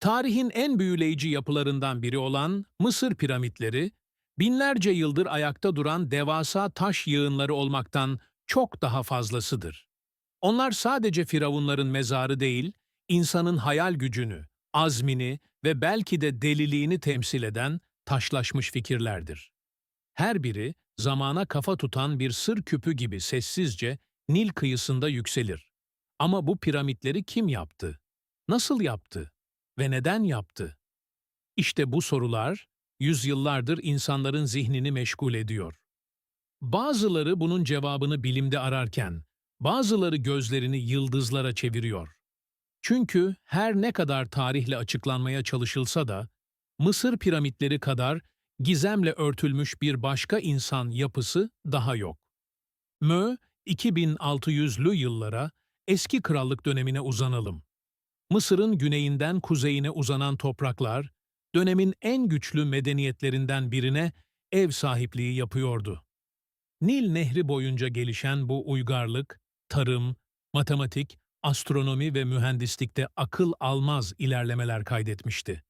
Tarihin en büyüleyici yapılarından biri olan Mısır piramitleri, binlerce yıldır ayakta duran devasa taş yığınları olmaktan çok daha fazlasıdır. Onlar sadece firavunların mezarı değil, insanın hayal gücünü, azmini ve belki de deliliğini temsil eden taşlaşmış fikirlerdir. Her biri zamana kafa tutan bir sır küpü gibi sessizce Nil kıyısında yükselir. Ama bu piramitleri kim yaptı? Nasıl yaptı? Ve neden yaptı? İşte bu sorular yüzyıllardır insanların zihnini meşgul ediyor. Bazıları bunun cevabını bilimde ararken, bazıları gözlerini yıldızlara çeviriyor. Çünkü her ne kadar tarihle açıklanmaya çalışılsa da, Mısır piramitleri kadar gizemle örtülmüş bir başka insan yapısı daha yok. Mö, 2600'lü yıllara, eski krallık dönemine uzanalım. Mısır'ın güneyinden kuzeyine uzanan topraklar, dönemin en güçlü medeniyetlerinden birine ev sahipliği yapıyordu. Nil Nehri boyunca gelişen bu uygarlık, tarım, matematik, astronomi ve mühendislikte akıl almaz ilerlemeler kaydetmişti.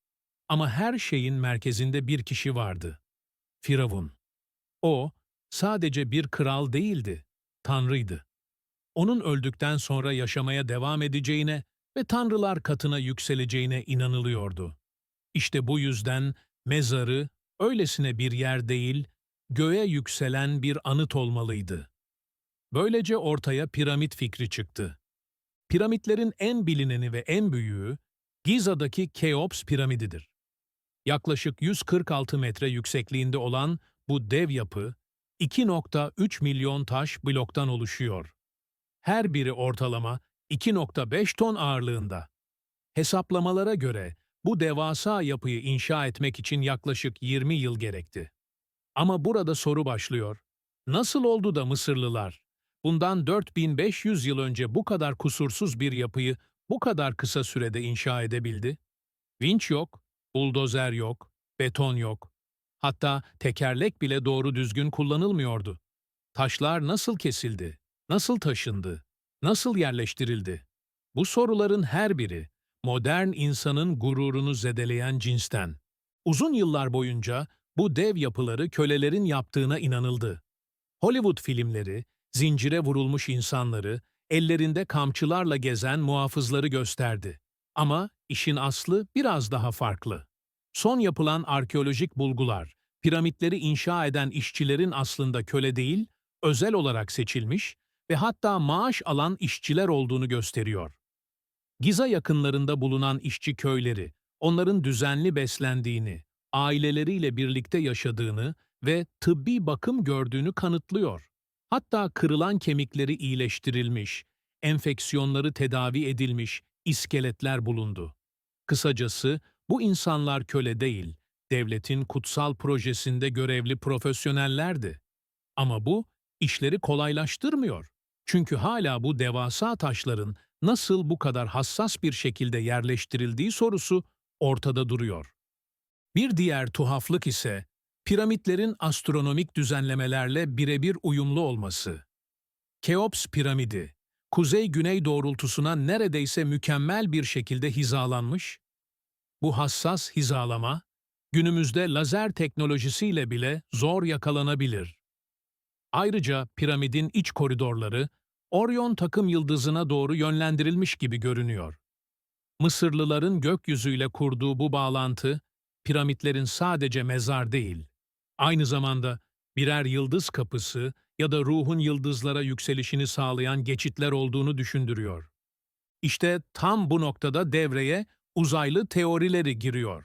Ama her şeyin merkezinde bir kişi vardı. Firavun. O, sadece bir kral değildi, tanrıydı. Onun öldükten sonra yaşamaya devam edeceğine ve tanrılar katına yükseleceğine inanılıyordu. İşte bu yüzden mezarı öylesine bir yer değil, göğe yükselen bir anıt olmalıydı. Böylece ortaya piramit fikri çıktı. Piramitlerin en bilineni ve en büyüğü Giza'daki Keops piramididir. Yaklaşık 146 metre yüksekliğinde olan bu dev yapı 2.3 milyon taş bloktan oluşuyor. Her biri ortalama 2.5 ton ağırlığında. Hesaplamalara göre bu devasa yapıyı inşa etmek için yaklaşık 20 yıl gerekti. Ama burada soru başlıyor. Nasıl oldu da Mısırlılar, bundan 4500 yıl önce bu kadar kusursuz bir yapıyı bu kadar kısa sürede inşa edebildi? Vinç yok, buldozer yok, beton yok. Hatta tekerlek bile doğru düzgün kullanılmıyordu. Taşlar nasıl kesildi? Nasıl taşındı? Nasıl yerleştirildi? Bu soruların her biri modern insanın gururunu zedeleyen cinsten. Uzun yıllar boyunca bu dev yapıları kölelerin yaptığına inanıldı. Hollywood filmleri, zincire vurulmuş insanları, ellerinde kamçılarla gezen muhafızları gösterdi. Ama işin aslı biraz daha farklı. Son yapılan arkeolojik bulgular, piramitleri inşa eden işçilerin aslında köle değil, özel olarak seçilmiş ve hatta maaş alan işçiler olduğunu gösteriyor. Giza yakınlarında bulunan işçi köyleri, onların düzenli beslendiğini, aileleriyle birlikte yaşadığını ve tıbbi bakım gördüğünü kanıtlıyor. Hatta kırılan kemikleri iyileştirilmiş, enfeksiyonları tedavi edilmiş iskeletler bulundu. Kısacası bu insanlar köle değil, devletin kutsal projesinde görevli profesyonellerdi. Ama bu işleri kolaylaştırmıyor. Çünkü hala bu devasa taşların nasıl bu kadar hassas bir şekilde yerleştirildiği sorusu ortada duruyor. Bir diğer tuhaflık ise piramitlerin astronomik düzenlemelerle birebir uyumlu olması. Keops piramidi, kuzey-güney doğrultusuna neredeyse mükemmel bir şekilde hizalanmış. Bu hassas hizalama, günümüzde lazer teknolojisiyle bile zor yakalanabilir. Ayrıca piramidin iç koridorları, Orion takım yıldızına doğru yönlendirilmiş gibi görünüyor. Mısırlıların gökyüzüyle kurduğu bu bağlantı, piramitlerin sadece mezar değil, aynı zamanda birer yıldız kapısı ya da ruhun yıldızlara yükselişini sağlayan geçitler olduğunu düşündürüyor. İşte tam bu noktada devreye uzaylı teorileri giriyor.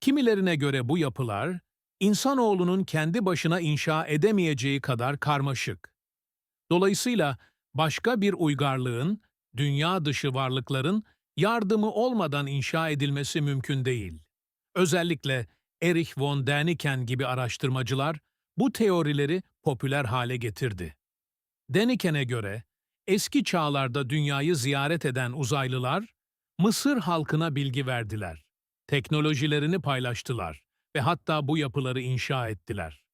Kimilerine göre bu yapılar, insanoğlunun kendi başına inşa edemeyeceği kadar karmaşık. Dolayısıyla başka bir uygarlığın, dünya dışı varlıkların yardımı olmadan inşa edilmesi mümkün değil. Özellikle Erich von Däniken gibi araştırmacılar bu teorileri popüler hale getirdi. Däniken'e göre eski çağlarda dünyayı ziyaret eden uzaylılar Mısır halkına bilgi verdiler, teknolojilerini paylaştılar ve hatta bu yapıları inşa ettiler.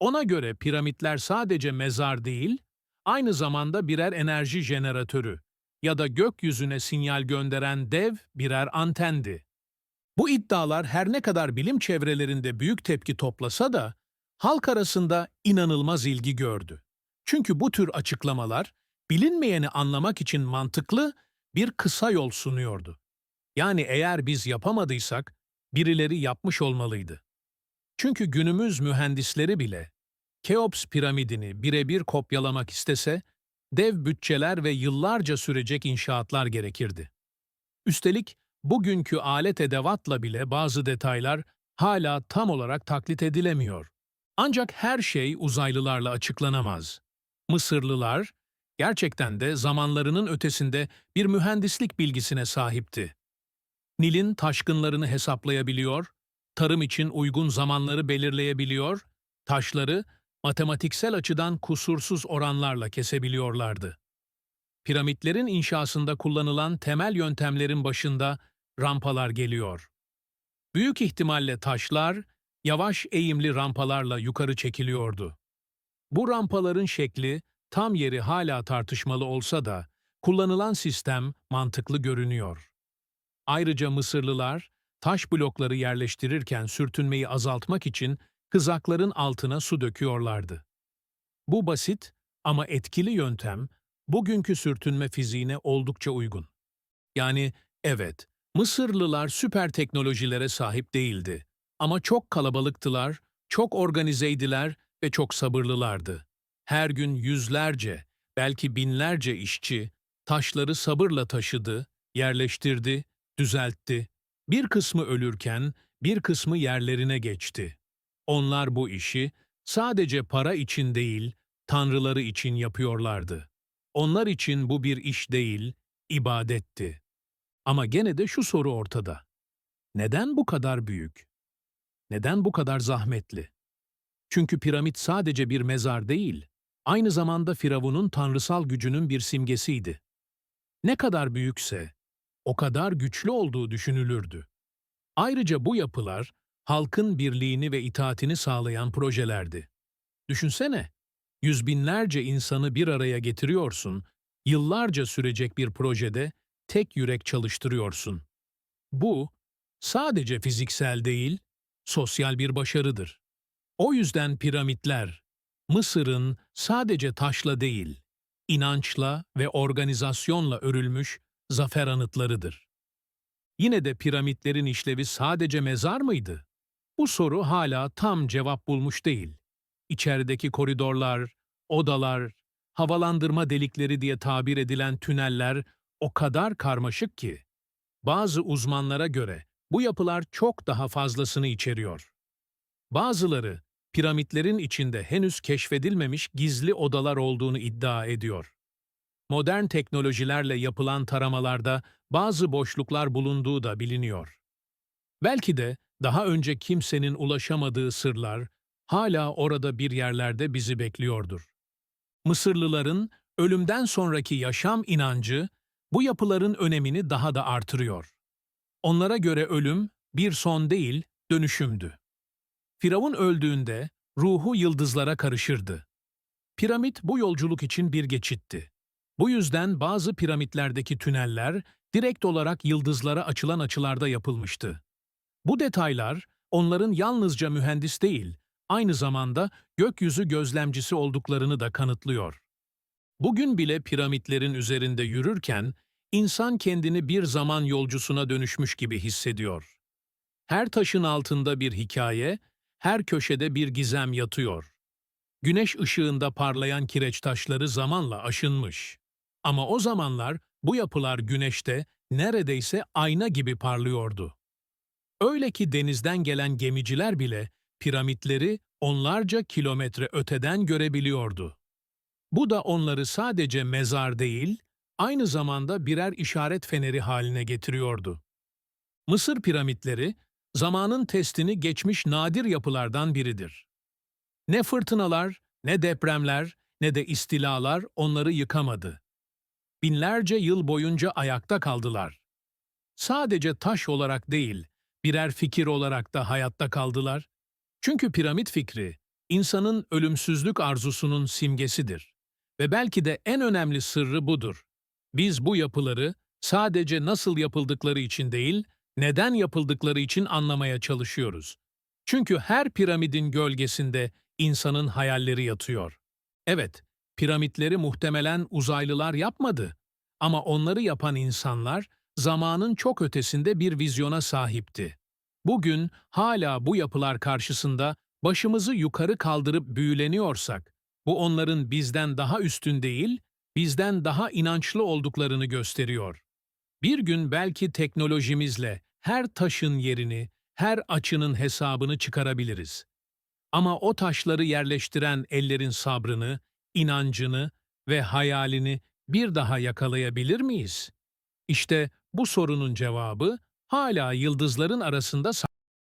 Ona göre piramitler sadece mezar değil, aynı zamanda birer enerji jeneratörü ya da gökyüzüne sinyal gönderen dev birer antendi. Bu iddialar her ne kadar bilim çevrelerinde büyük tepki toplasa da halk arasında inanılmaz ilgi gördü. Çünkü bu tür açıklamalar bilinmeyeni anlamak için mantıklı bir kısa yol sunuyordu. Yani eğer biz yapamadıysak birileri yapmış olmalıydı. Çünkü günümüz mühendisleri bile Keops piramidini birebir kopyalamak istese dev bütçeler ve yıllarca sürecek inşaatlar gerekirdi. Üstelik bugünkü alet edevatla bile bazı detaylar hala tam olarak taklit edilemiyor. Ancak her şey uzaylılarla açıklanamaz. Mısırlılar gerçekten de zamanlarının ötesinde bir mühendislik bilgisine sahipti. Nil'in taşkınlarını hesaplayabiliyor, tarım için uygun zamanları belirleyebiliyor, taşları matematiksel açıdan kusursuz oranlarla kesebiliyorlardı. Piramitlerin inşasında kullanılan temel yöntemlerin başında rampalar geliyor. Büyük ihtimalle taşlar yavaş eğimli rampalarla yukarı çekiliyordu. Bu rampaların şekli, tam yeri hala tartışmalı olsa da kullanılan sistem mantıklı görünüyor. Ayrıca Mısırlılar taş blokları yerleştirirken sürtünmeyi azaltmak için kızakların altına su döküyorlardı. Bu basit ama etkili yöntem bugünkü sürtünme fiziğine oldukça uygun. Yani evet, Mısırlılar süper teknolojilere sahip değildi ama çok kalabalıktılar, çok organizeydiler ve çok sabırlılardı. Her gün yüzlerce, belki binlerce işçi taşları sabırla taşıdı, yerleştirdi, düzeltti. Bir kısmı ölürken bir kısmı yerlerine geçti. Onlar bu işi sadece para için değil, tanrıları için yapıyorlardı. Onlar için bu bir iş değil, ibadetti. Ama gene de şu soru ortada. Neden bu kadar büyük? Neden bu kadar zahmetli? Çünkü piramit sadece bir mezar değil, aynı zamanda Firavun'un tanrısal gücünün bir simgesiydi. Ne kadar büyükse, o kadar güçlü olduğu düşünülürdü. Ayrıca bu yapılar, halkın birliğini ve itaatini sağlayan projelerdi. Düşünsene, yüz binlerce insanı bir araya getiriyorsun, yıllarca sürecek bir projede tek yürek çalıştırıyorsun. Bu, sadece fiziksel değil, sosyal bir başarıdır. O yüzden piramitler, Mısır'ın sadece taşla değil, inançla ve organizasyonla örülmüş zafer anıtlarıdır. Yine de piramitlerin işlevi sadece mezar mıydı? Bu soru hala tam cevap bulmuş değil. İçerideki koridorlar, odalar, havalandırma delikleri diye tabir edilen tüneller o kadar karmaşık ki, bazı uzmanlara göre bu yapılar çok daha fazlasını içeriyor. Bazıları, piramitlerin içinde henüz keşfedilmemiş gizli odalar olduğunu iddia ediyor. Modern teknolojilerle yapılan taramalarda bazı boşluklar bulunduğu da biliniyor. Belki de daha önce kimsenin ulaşamadığı sırlar hala orada bir yerlerde bizi bekliyordur. Mısırlıların ölümden sonraki yaşam inancı bu yapıların önemini daha da artırıyor. Onlara göre ölüm bir son değil, dönüşümdü. Firavun öldüğünde ruhu yıldızlara karışırdı. Piramit bu yolculuk için bir geçitti. Bu yüzden bazı piramitlerdeki tüneller direkt olarak yıldızlara açılan açılarda yapılmıştı. Bu detaylar onların yalnızca mühendis değil, aynı zamanda gökyüzü gözlemcisi olduklarını da kanıtlıyor. Bugün bile piramitlerin üzerinde yürürken insan kendini bir zaman yolcusuna dönüşmüş gibi hissediyor. Her taşın altında bir hikaye, her köşede bir gizem yatıyor. Güneş ışığında parlayan kireç taşları zamanla aşınmış. Ama o zamanlar bu yapılar güneşte neredeyse ayna gibi parlıyordu. Öyle ki denizden gelen gemiciler bile piramitleri onlarca kilometre öteden görebiliyordu. Bu da onları sadece mezar değil, aynı zamanda birer işaret feneri haline getiriyordu. Mısır piramitleri, zamanın testini geçmiş nadir yapılardan biridir. Ne fırtınalar, ne depremler, ne de istilalar onları yıkamadı. Binlerce yıl boyunca ayakta kaldılar. Sadece taş olarak değil, birer fikir olarak da hayatta kaldılar. Çünkü piramit fikri, insanın ölümsüzlük arzusunun simgesidir. Ve belki de en önemli sırrı budur. Biz bu yapıları sadece nasıl yapıldıkları için değil, neden yapıldıkları için anlamaya çalışıyoruz. Çünkü her piramidin gölgesinde insanın hayalleri yatıyor. Evet, piramitleri muhtemelen uzaylılar yapmadı. Ama onları yapan insanlar zamanın çok ötesinde bir vizyona sahipti. Bugün hala bu yapılar karşısında başımızı yukarı kaldırıp büyüleniyorsak, bu onların bizden daha üstün değil, bizden daha inançlı olduklarını gösteriyor. Bir gün belki teknolojimizle her taşın yerini, her açının hesabını çıkarabiliriz. Ama o taşları yerleştiren ellerin sabrını, inancını ve hayalini bir daha yakalayabilir miyiz? İşte bu sorunun cevabı hala yıldızların arasında